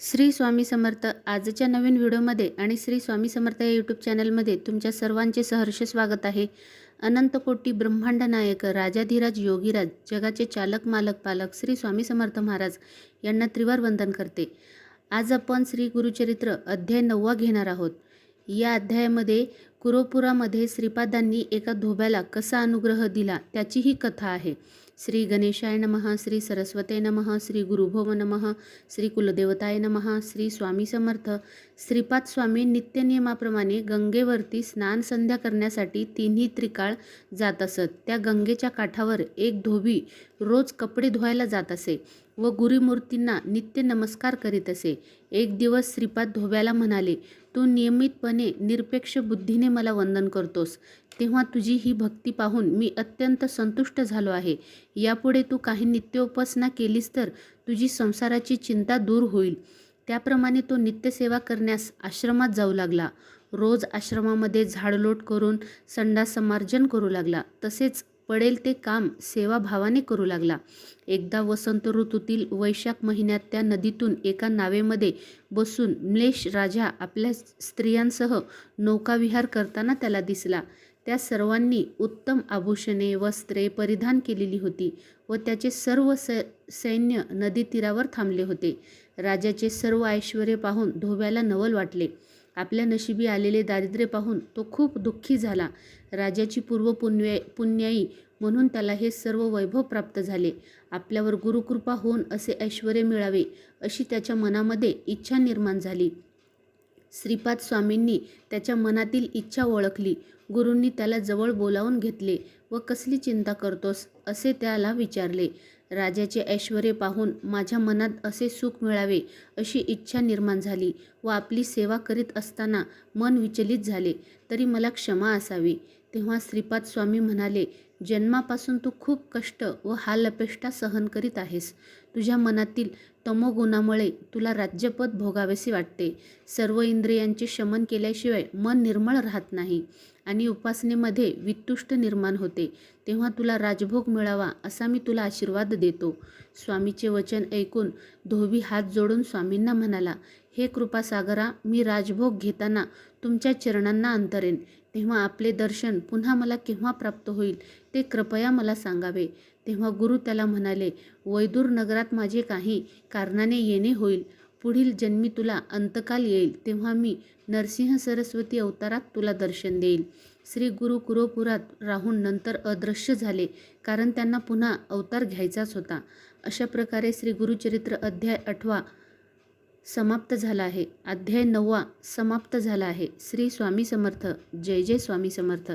श्री स्वामी समर्थ आजच्या नवीन व्हिडिओमध्ये आणि श्री स्वामी समर्थ या यूट्यूब चॅनलमध्ये तुमच्या सर्वांचे सहर्ष स्वागत आहे. अनंतकोटी ब्रह्मांड नायक राजाधिराज योगीराज जगाचे चालक मालक पालक श्री स्वामी समर्थ महाराज यांना त्रिवार वंदन करते. आज आपण श्री गुरुचरित्र अध्याय नववा घेणार आहोत. या अध्यायामध्ये कुरोपुरामध्ये श्रीपादांनी एका धोब्याला कसा अनुग्रह दिला त्याची ही कथा आहे. श्री गणेशाय नमः श्री सरस्वते नमः श्री गुरुभोव नमः श्री कुलदेवताय नमः श्री स्वामी समर्थ. श्रीपाद स्वामी नित्यनियमाप्रमाणे गंगेवरती स्नान संध्या करण्यासाठी तिन्ही त्रिकाळ जात असत. त्या गंगेच्या काठावर एक धोबी रोज कपडे धुवायला जात असे व गुरुमूर्तींना नित्य नमस्कार करीत असे. एक दिवस श्रीपाद धोब्याला म्हणाले तू नियमितपणे निरपेक्ष बुद्धीने मला वंदन करतोस. तेव्हा तुझी ही भक्ती पाहून मी अत्यंत संतुष्ट झालो आहे. यापुढे तू काही नित्योपासना केलीस तर तुझी संसाराची चिंता दूर होईल. त्याप्रमाणे तो नित्यसेवा करण्यास आश्रमात जाऊ लागला. रोज आश्रमामध्ये झाडलोट करून संडास समार्जन करू लागला. तसेच पडेल ते काम सेवाभावाने करू लागला. एकदा वसंत ऋतूतील वैशाख महिन्यात त्या नदीतून एका नावेमध्ये बसून म्लेश राजा आपल्या स्त्रियांसह नौकाविहार करताना त्याला दिसला. त्या सर्वांनी उत्तम आभूषणे वस्त्रे परिधान केलेली होती व त्याचे सर्व स सैन्य नदीतीरावर थांबले होते. राजाचे सर्व ऐश्वर पाहून धोब्याला नवल वाटले. आपल्या नशिबी आलेले दारिद्र्य पाहून तो खूप दुःखी झाला. राजाची पूर्व पुण्य पुण्याई म्हणून त्याला हे सर्व वैभव प्राप्त झाले. आपल्यावर गुरुकृपा होऊन असे ऐश्वर मिळावे अशी त्याच्या मनामध्ये इच्छा निर्माण झाली. श्रीपाद स्वामींनी त्याच्या मनातील इच्छा ओळखली. गुरूंनी त्याला जवळ बोलावून घेतले व कसली चिंता करतोस? असे त्याला विचारले. राजाचे ऐश्वर पाहून माझ्या मनात असे सुख मिळावे अशी इच्छा निर्माण झाली व आपली सेवा करीत असताना मन विचलित झाले तरी मला क्षमा असावी. तेव्हा श्रीपाद स्वामी म्हणाले जन्मापासून तू खूप कष्ट व हालअपेष्टा सहन करीत आहेस. तुझ्या मनातील तमोगुणामुळे तुला राज्यपद भोगावेसे वाटते. सर्व इंद्रियांचे शमन केल्याशिवाय मन निर्मळ राहत नाही. आणि उपासनेमध्ये वितुष्ट निर्माण होते. तेव्हा तुला राजभोग मिळावा असा मी तुला आशीर्वाद देतो. स्वामीचे वचन ऐकून धोबी हात जोडून स्वामींना म्हणाला हे कृपासागरा मी राजभोग घेताना तुमच्या चरणांना अंतरेन. तेव्हा आपले दर्शन पुन्हा मला केव्हा प्राप्त होईल ते कृपया मला सांगावे. तेव्हा गुरु त्याला म्हणाले वैदूर नगरात माझे काही कारणाने येणे होईल. पुढील जन्मी तुला अंतकाल येईल तेव्हा मी नरसिंह सरस्वती अवतारात तुला दर्शन देईल. श्री गुरु कुरोपुरात राहून नंतर अदृश्य झाले कारण त्यांना पुन्हा अवतार घ्यायचाच होता. अशा प्रकारे श्री गुरुचरित्र अध्याय आठवा समाप्त झाला आहे. अध्याय नववा समाप्त झाला आहे. श्री स्वामी समर्थ. जय जय स्वामी समर्थ.